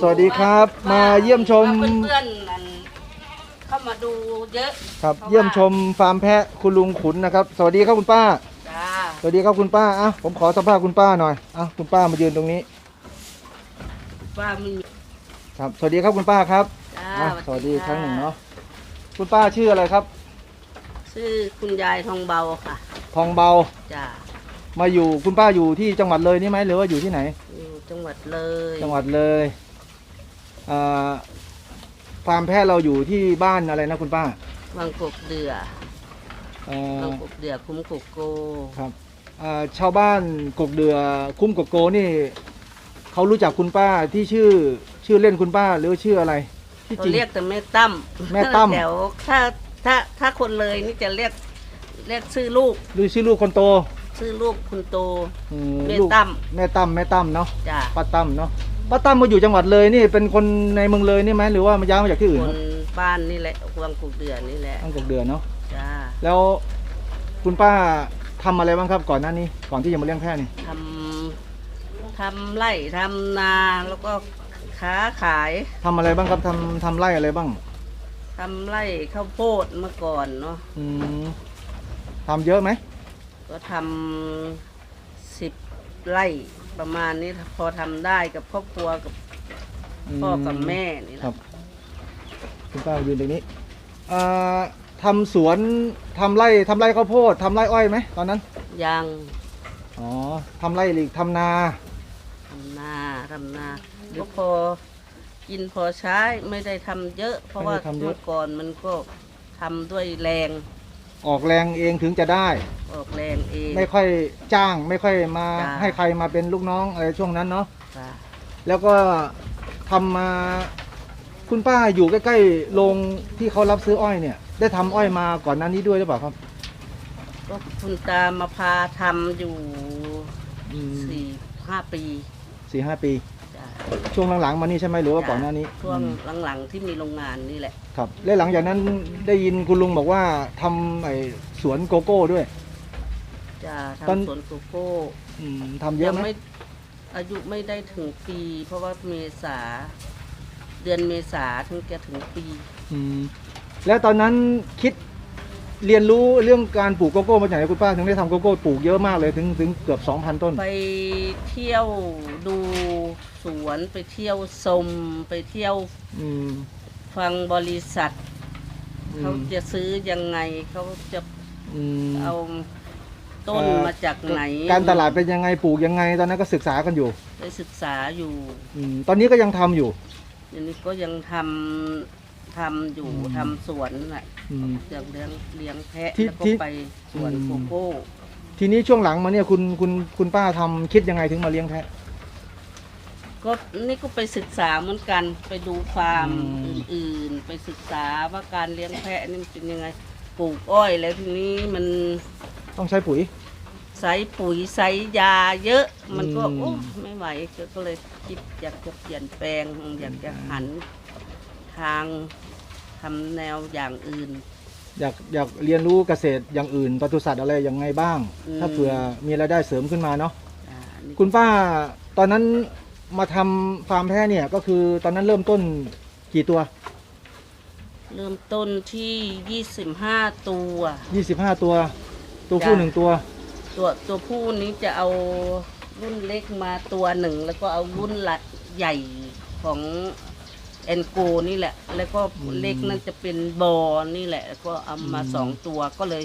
สวัสดีครับว่มาเยี่ยมชมว่าเพื่อนๆนั่นเข้ามาดูเยอะครับพราะว่าเยี่ยมชมฟาร์มแพะคุณลุงขุนนะครับ สวัสดีครับคุณป้า จ้าสวัสดีครับคุณป้าอะผมขอสัมภาษณ์คุณป้าหน่อยอะคุณป้ามายืนตรงนี้ ว่ามันมีครับ สวัสดีครับคุณป้าครับจ้าอะสวัสดีอีกครั้งหนึ่งค่ะเนาะคุณป้าชื่ออะไรครับ ชื่อคุณยายทองเบาค่ะ ทองเบาจ้ามาอยู่คุณป้าอยู่ที่จังหวัดเลยนี่ไหมหรือว่าอยู่ที่ไหนอยู่ จังหวัดเลยจังหวัดเลยอ่าฟาร์มแพะเราอยู่ที่บ้านอะไรนะคุณป้าวังกบเดือเอ่อวังกบเดือคุ้มกบโก ครับอ่าชาวบ้านกกเดือคุ้มกกโกนี่เขารู้จักคุณป้าที่ชื่อชื่อเล่นคุณป้าหรือชื่ออะไรที่เขาจริง เรียกแต่แม่ตั้มแม่ตั้ม แถวถ้าถ้าถ้าคนเลยนี่จะเรียกเรียกชื่อลูก หรือชื่อลูกคนโต ชื่อลูกคุณโตอืมแม่ลูกตั้มแม่ตั้มแม่ตั้มเนาะจ้าป้าตั้มเนาะป้าตั้มมาอยู่จังหวัดเลยนี่เป็นคนในเมืองเลยนี่ไหมหรือว่ามาย้ายมาจากที่อื่นคครับนบ้านนี่แหละวังกบเดือนี่แหละตั้งกกเดือเนาะจ้าแล้วคุณป้าทำอะไรบ้างครับก่อนหน้านี้ก่อนที่จะมาเลี้ยงแพะนี่ทำทำไร่ทำนาแล้วก็ค้าขายทำอะไรบ้างครับทำทำไร่อะไรบ้างทำไร่ข้าวโพดเมื่อก่อนเนาะอืมทำเยอะไหม ก็ทำสิบไร่ประมาณนี้พอทำได้กับครอบครัวกับพ่อกับแม่นี่แหครัละบ คุณป้ายืนตรงนี้เอ่อทำสวนทำไร่ทำไร่ข้าวโพดทำไร่อ้อยไหมตอนนั้น ยังอ๋อทำไร่หลีกทำนา ทำนาทำนาก็พอกินพอใช้ไม่ได้ทำเยอะ เพราะว่าเมื่อก่อนมันก็ทำด้วยแรง ออกแรงเองถึงจะได้ ออกแรงเอง ไม่ค่อยจ้างไม่ค่อยมาจ้ะให้ใครมาเป็นลูกน้องอะไรช่วงนั้นเนาะค่ะแล้วก็ทำมาคุณป้าอยู่ใกล้ๆโรงที่เขารับซื้ออ้อยเนี่ย ได้ทำอ้อยมาก่อนหน้านี้ด้วยหรือเปล่าครับก็คุณตามาพาทำอยู่อืมสี่ห้าปีสี่ห้าปีจ้ะ ช่วงหลังๆมานี่ใช่ไหมหรือว่าก่อนหน้านี้ช่วงอืมหลังๆที่มีโรงงานนี่แหละครับและหลังจากนั้นได้ยินคุณลุงบอกว่าทำไอ้สวนโกโก้ด้วยจะตอน ทำสวนโกโก้อืมทำเยอะยังไหมไม่อายุไม่ได้ถึงปี เพราะว่าเมษา เดือนเมษาถึงจะถึงปีอืมแล้วตอนนั้นคิดเรียนรู้เรื่องการปลูกโกโก้มาจากไหนคุณป้าถึงได้ทำโกโก้ปลูกเยอะมากเลยถึงถึงเกือบ 2,000 ต้นไปเที่ยวดู สวนไปเที่ยวชมไปเที่ยวอืม ฟังบริษัท อืม เขาจะซื้อยังไงเขาจะอืมเอาต้นเอ่อมาจากไหนการตลาดเป็นยังไงปลูกยังไง ตอนนั้นก็ศึกษากันอยู่ไปศึกษาอยู่อืมตอนนี้ก็ยังทำอยู่ อันนี้ก็ยังทำทำอยู่อืม ทำสวนนั่นแหละอืม อย่างเลี้ยงเลี้ยงแพะที่แล้วก็ที่ไปสวนอืม โกโก้ทีนี้ช่วงหลังมาเนี่ยคุณคุณคุณป้าทำคิดยังไงถึงมาเลี้ยงแพะ ก็นี่ก็ไปศึกษาเหมือนกันไปดูฟาร์มอืม อื่นๆ ไปศึกษาว่าการเลี้ยงแพะนี่มันเป็นยังไงปลูกอ้อยแล้วทีนี้มันต้องใช้ปุ๋ย ใส่ปุ๋ยใส่ยาเยอะ มันก็อืม โอ้ไม่ไหวก็ก็เลยคิดอยากจะเปลี่ยนแปลงอยากจะหันทางทำแนวอย่างอื่น อยากอยากเรียนรู้เกษตรอย่างอื่นปศุสัตว์อะไรยังไงบ้าง อืม ถ้าเผื่อมีรายได้เสริมขึ้นมาเนาะอ่านี่คุณป้าตอนนั้น มาทำฟาร์มแพะเนี่ยก็คือตอนนั้นเริ่มต้นกี่ตัว เริ่มต้นที่ 25 ตัว 25 ตัว ตัวผู้จ้ะ หนึ่งตัว ตัวตัวผู้นี้จะเอารุ่นเล็กมาตัวหนึ่ง แล้วก็เอารุ่นละใหญ่ของแอนโกนี่แหละ แล้วก็อืมเล็กนั่นจะเป็นบอนี่แหละแล้วก็เอามาอืม สองตัวก็เลย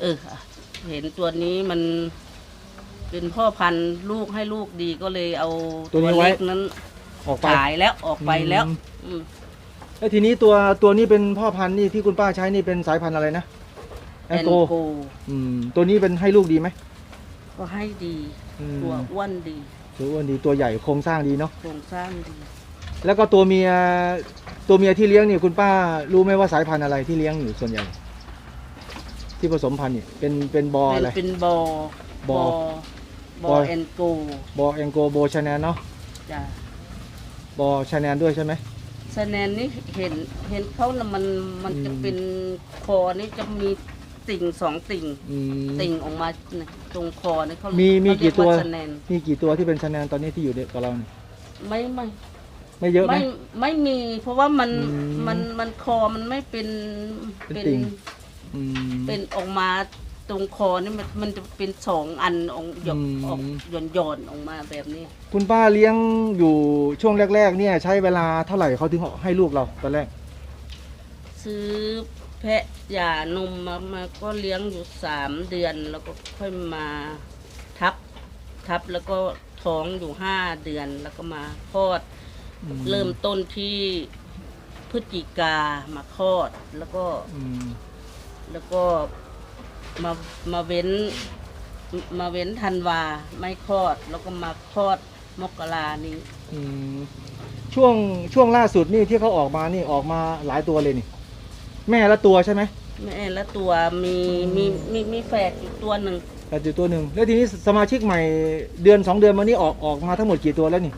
เออเห็นตัวนี้มัน เป็นพ่อพันธุ์ลูกให้ลูกดีก็เลยเอาตัวนี้ไว้ เล็กนั้นออกไป ขายแล้วออกไปแล้วอืม อืมแล้วทีนี้ตัวตัวนี้เป็นพ่อพันธุ์นี่ที่คุณป้าใช้นี่เป็นสายพันธุ์อะไรนะแอแอนนโกโกอืมตัวนี้เป็นให้ลูกดีไหมก็ให้ดีอืมตัวอ้วนดีถือว่าดีตัวใหญ่โครงสร้างดีเนาะโครงสร้างดี แล้วก็ตัวเมียตัวเมียที่เลี้ยงนี่คุณป้ารู้ไหมว่าสายพันธุ์อะไรที่เลี้ยงอยู่ส่วนใหญ่ ที่ผสมพันธุ์นี่เป็นเป็นบอเป็นอะไร เป็นบอบอ บ บออแอนโกบอแองโกโบชาแนนเนาะจ้ะบอชาแนนด้วยใช่ไหมสแนนนี่เห็นเห็นเขานะมันมันอืมจะเป็นคอนี่จะมีติ่งสองติ่ง อืม ติ่งออกมาเนี่ยตรงคอนี่เขามีมีเขาเรียกี่ตัว สแนนมีกี่ตัวที่เป็นชาแนนตอนนี้ที่อยู่กับเราเนี่ยไม่ไม่ไม่เยอะไหม ไม่ไม่มี เพราะว่ามันอืมมันมันคอมันไม่เป็นเป็นติ่ง อืมเป็นออกมา ตรงคอนี่มันมันจะเป็นสองอันออกหยกอืม ออกหย่อนหย่อนๆออกมาแบบนี้ คุณป้าเลี้ยงอยู่ช่วงแรก ๆ เนี่ย ใช้เวลาเท่าไหร่เขาถึงให้ลูกเราตอนแรก ซื้อแพะหย่านมมามาก็เลี้ยงอยู่สามเดือนแล้วก็ค่อยมาทับ ทับแล้วก็ท้องอยู่ห้าเดือนแล้วก็มาคลอด อืม เริ่มต้นที่พฤศจิกามาคลอดแล้วก็ อืมแล้วก็ มามาเว้นมาเว้นธันวาไม่คลอด แล้วก็มาคลอดมกรานี้อืมช่วงช่วงล่าสุดนี่ที่เขาออกมานี่ออกมาหลายตัวเลยนี่ แม่ละตัวใช่ไหมแม่และตัวมีมีมีมีแฝดอยู่ตัวหนึ่งแต่อยู่ตัวหนึ่งแล้วทีนี้สมาชิกใหม่เดือนสองเดือนมานี้ออกออกมาทั้งหมดกี่ตัวแล้วนี่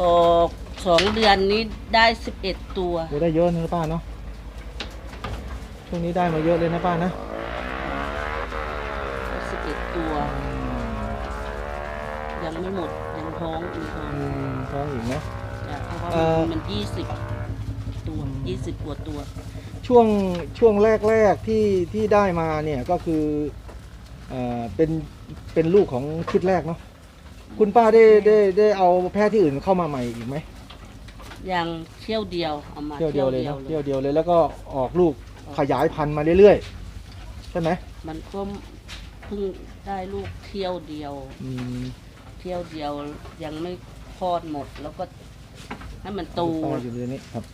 ออกสองเดือนนี้ได้สิบเอ็ดตัวโอ้ได้เยอะนะป้าเนาะช่วงนี้ได้มาเยอะเลยนะป้านะ สิบเอ็ดตัว ยังไม่หมดยังท้องยังท้องอืมท้องอีกเนาะ จ้ะเพราะว่าเอ่อ มันมันยี่สิบตัวอืมยี่สิบกว่าตัว ช่วงช่วงแรกๆที่ที่ได้มาเนี่ยก็คือเอ่อเป็นเป็นลูกของชุดแรกเนาะคุณป้าได้ได้ได้เอาแพทย์ที่อื่นเข้ามาใหม่อีกไหมยังเที่ยวเดียวเอามาเที่ยวเดียวเลยเนาะเลเที่ยวเดียวเลยแล้วก็ออกลูกขยายพันธุ์มาเรื่อยๆใช่ไหมมันก็เพิ่งได้ลูกเที่ยวเดียว อืม เที่ยวเดียวยังไม่คลอดหมด แล้วก็ให้มันโตคุณป้าอยู่ในนี้ครับ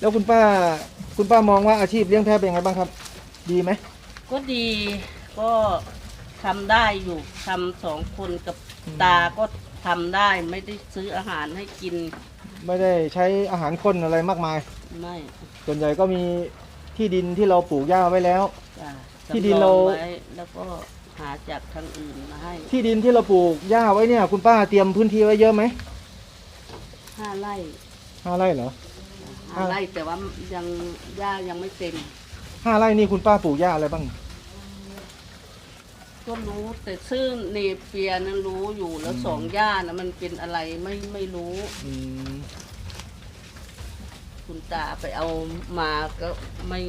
แล้วคุณป้าคุณป้ามองว่าอาชีพเลี้ยงแพะเป็นยังไงบ้างครับ ดีไหมก็ดีก็ทำได้อยู่ทำสองคนกับตาก็ทำได้ไม่ได้ซื้ออาหารให้กินไม่ได้ใช้อาหารข้นอะไรมากมาย ไม่ส่วนใหญ่ก็มีที่ดินที่เราปลูกหญ้าไว้แล้ว จ้ะที่ดินเราสำองไว้แล้วก็ หาจากทางอื่นมาให้ที่ดินที่เราปลูกหญ้าไว้เนี่ย คุณป้าเตรียมพื้นที่ไว้เยอะไหมห้าไร่ห้าไร่เหรอห้าไร่แต่ว่ายังหญ้ายังไม่เต็มห้าไร่นี่คุณป้าปลูกหญ้าอะไรบ้าง ก็รู้แต่ชื่อเนเปียนั้นรู้อยู่แล้วอืมสองหญ้านะมันเป็นอะไรไม่ไม่รู้อืมคุณตาไปเอามาก็ไม่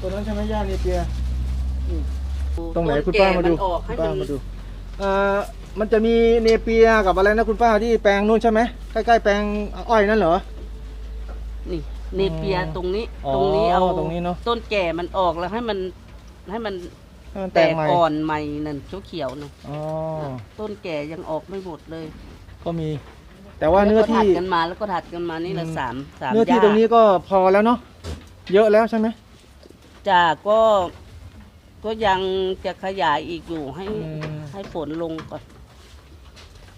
ตัวนั้นใช่ไหมหญ้าเนเปียอืม ตรงไหนต้คุณป้ามาดูแก่นออกให้คุณมัป้าน มาดูเอ่อมันจะมีเนเปียกับอะไรนะคุณป้าที่แปลงนู่นใช่ไหมใกล้ๆแปลงอ้อยนั่นเหรอ นี่เนเปียอ๋อตรงนี้อ๋อตรงนี้เอาตรงนี้เนอะ ต้นแก่มันออกแล้วให้มันให้มันให้มันแตแตกกใหม่อ่อนใหม่นั่นเขียวๆนะอ๋อต้นแก่ยังออกไม่หมดเลยก็มี แต่ว่าเนื้อแล้วก็ถัที่ ดกันมาแล้วก็ถัดกันมานี่ละอืม สามสามเนื้อที่หญ้าตรงนี้ก็พอแล้วเนาะเยอะแล้วใช่ไหมจ้าก็ ก็ยังจะขยายอีกอยู่ให้ อืม ให้ฝนลงก่อน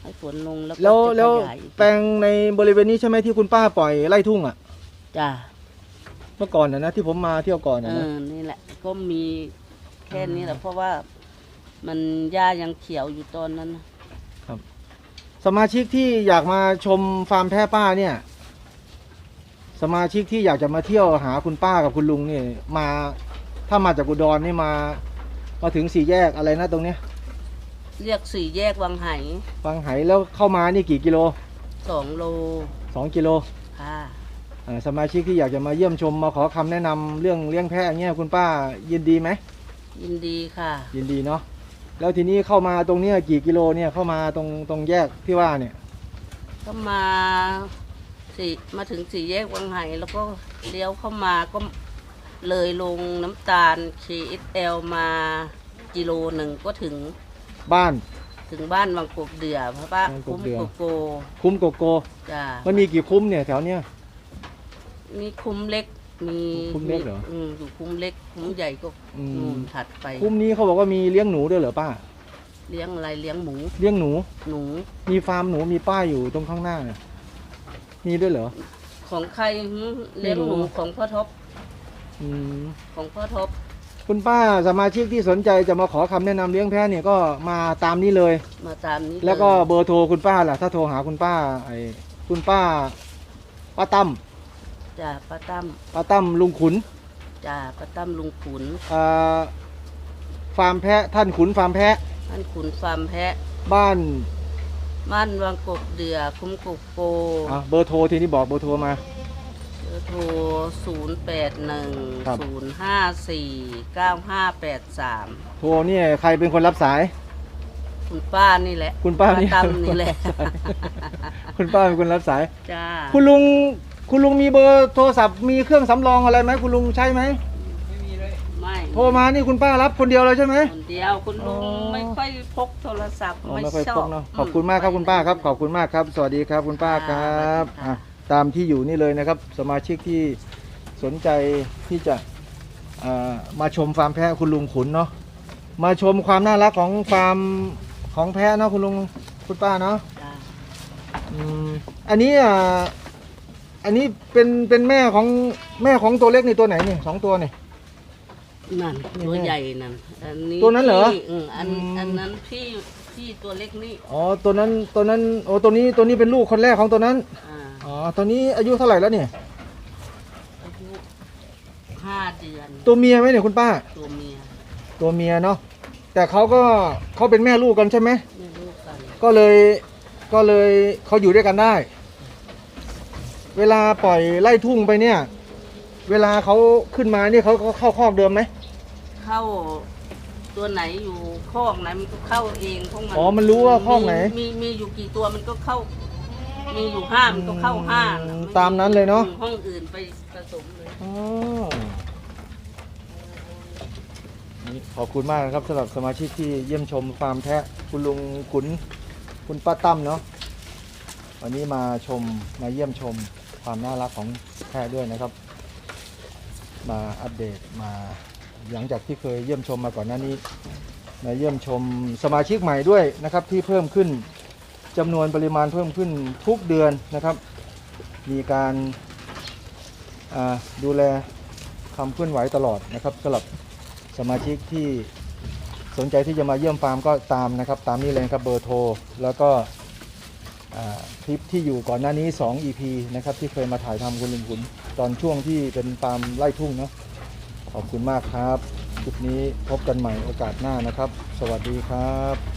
ให้ฝนลงแล้วก็แล้วจะแล้วขยายอีกแปลงในบริเวณนี้ใช่ไหมที่คุณป้าปล่อยไล่ทุ่งอะจ้าเมื่อก่อนนะนะที่ผมมาเที่ยวก่อนเอนะนะอนี่แหละ ก็มีแค่นี้แหละเพราะว่ามันหญ้ายังเขียวอยู่ตอนนั้นนะสมาชิกที่อยากมาชมฟาร์มแพะป้าเนี่ย สมาชิกที่อยากจะมาเที่ยวหาคุณป้ากับคุณลุงเนี่ยมา ถ้ามาจากอุดรนี่มา มาถึงสี่แยกอะไรนะตรงเนี้ยเรียกสี่แยกวังไหบางไหแล้วเข้ามานี่กี่กิโลสองโลสองกิโลค่ะอ่าสมาชิกที่อยากจะมาเยี่ยมชมมาขอคำแนะนำเรื่องเลี้ยงแพะอย่างเงี้ยคุณป้ายินดีไหม ยินดีค่ะ ยินดีเนาะแล้วทีนี้เข้ามาตรงเนี้ยกี่กิโลเนี่ยเข้ามาตรงตรงแยกที่ว่าเนี่ยก็มาสี่มาถึงสี่แยกวังไหแล้วก็เลี้ยวเข้ามาก็ เลยลงน้ำตาล KSL มากิโลหนึ่งก็ถึงบ้าน ถึงบ้านวังกบเดือพระป้าวังกคุ้บมเดือ โกโกคุ้มโกโก้จ้ามันมีกี่คุ้มเนี่ยแถวเนี้ย มีคุ้มเล็กมีคุ้มเล็กเหรอมอยู่คุ้มเล็ก คุ้มใหญ่ก็อืม นู่นถัดไปคุ้มนี้เขาบอกว่ามีเลี้ยงหนูด้วยเหรอป้า เลี้ยงอะไรเลี้ยงหมูเลี้ยงหนู หนู มีฟาร์มหนูมีป้ายอยู่ตรงข้างหน้าน่ะมีด้วยเหรอ ของใครหึเลี้ยงหนูไม่รู้ ของพ่อท็อป อืมของพ่อท็อปคุณป้าสมาชิกที่สนใจจะมาขอคำแนะนำเลี้ยงแพะเนี่ยก็มาตามนี้เลย มาตามนี้แล้วก็เยเบอร์โทรคุณป้าล่ะ ถ้าโทรหาคุณป้าไอ้คุณป้าป้าตั้มจ้าป้าตั้มป้าตั้มลุงขุนจ้าป้าตั้มลุงขุนอ่าฟาร์มแพะท่านขุนฟาร์มแพะท่านขุนฟาร์มแพะบ้านบ้านวังกบเดือคุ้มกุกโกอะเบอร์โทรทีนี้บอกเบอร์โทรมาเบ อร์โทร 0 8 1 ครับ 0 5 4 9 5 8 3 โทรเนี่ยใครเป็นคนรับสาย คุณป้านี่แหละคุณป้านี่ตั้มนี่แหละ คุณป้าเป็นคนรับสาย จ้าคุณลุงคุณลุงมีเบอร์โทรศัพท์มีเครื่องสำรองอะไรไหมคุณลุงใช่ไหมไม่โทรมานี่คุณป้ารับคนเดียวเลยใช่ไหม คนเดียวคุณลุงอ๋อ ไม่ค่อยพกโทรศัพท์ อ๋อไม่ไม่ค่อยชอพบกเนาะขอบคุณมากครับคุณป้าครับ ขอบคุณมากครับ สวัสดีครับคุณป้าครับค่ะอะ ตามที่อยู่นี่เลยนะครับ สมาชิกที่สนใจที่จะอ่ามาชมฟาร์มแพะคุณลุงขุนเนาะมาชมความน่ารักของฟาร์มของแพะเนาะคุณลุงคุณป้าเนาะจ้าอืมอันนี้อ่าอันนี้เป็นเป็นแม่ของแม่ของตัวเล็กนี่ตัวไหนนี่สองตัวนี่นั่นนี่ตัวแม่ใหญ่นั่นอันนี้ตัวนั้นเหรอพี่มอันอืมอันนั้นพี่พี่ตัวเล็กนี่อ๋อตัวนั้นตัวนั้นโอ้ตัวนี้ตัวนี้เป็นลูกคนแรกของตัวนั้นอ่า อ๋อตัวนี้อายุเท่าไหร่แล้วเนี่ย อายุห้าเดือนตัวเมียไหมเนี่ยคุณป้า ตัวเมียตัวเมียเนาะแต่เขาก็เขาเป็นแม่ลูกกันใช่ไหม ไม่รู้กันก็เลยก็เลยเขาอยู่ด้วยกันได้ เวลาปล่อยไล่ทุ่งไปเนี่ย เวลาเขาขึ้นมาเนี่ยเขาเขาเข้าคอกเดิมไหมเข้าตัวไหนอยู่คอกไหนมันก็เข้าเองของมันอ๋อมันรู้ว่าคอกไหน มีมีมีอยู่กี่ตัวมันก็เข้า มีอยู่ห้ามันก็เข้าห้านะอืมตามนั้นเลยเนอะห้องอื่นไปผสมเลย อ๋อนี่ขอบคุณมากนะครับสำหรับสมาชิกที่เยี่ยมชมฟาร์มแพะคุณลุงขุนคุณป้าตั้มเนาะวันนี้มาชมมาเยี่ยมชมความน่ารักของแพะด้วยนะครับ มาอัปเดตมาหลังจากที่เคยเยี่ยมชมมาก่อนหน้านี้ มาเยี่ยมชมสมาชิกใหม่ด้วยนะครับที่เพิ่มขึ้น จำนวนปริมาณเพิ่มขึ้นทุกเดือนนะครับ มีการาดูแลความเคลื่อนไหวตลอดนะครับสำหรับสมาชิกที่สนใจที่จะมาเยี่ยมฟาร์มก็ตามนะครับ ตามนี้เลยครับเบอร์โทรแล้วก็คลิปที่อยู่ก่อนหน้านี้ 2 EP นะครับที่เคยมาถ่ายทำคุณลุงขุนตอนช่วงที่เป็นฟาร์มไร่ทุ่งเนาะขอบคุณมากครับคลิปนี้พบกันใหม่โอกาสหน้านะครับ สวัสดีครับ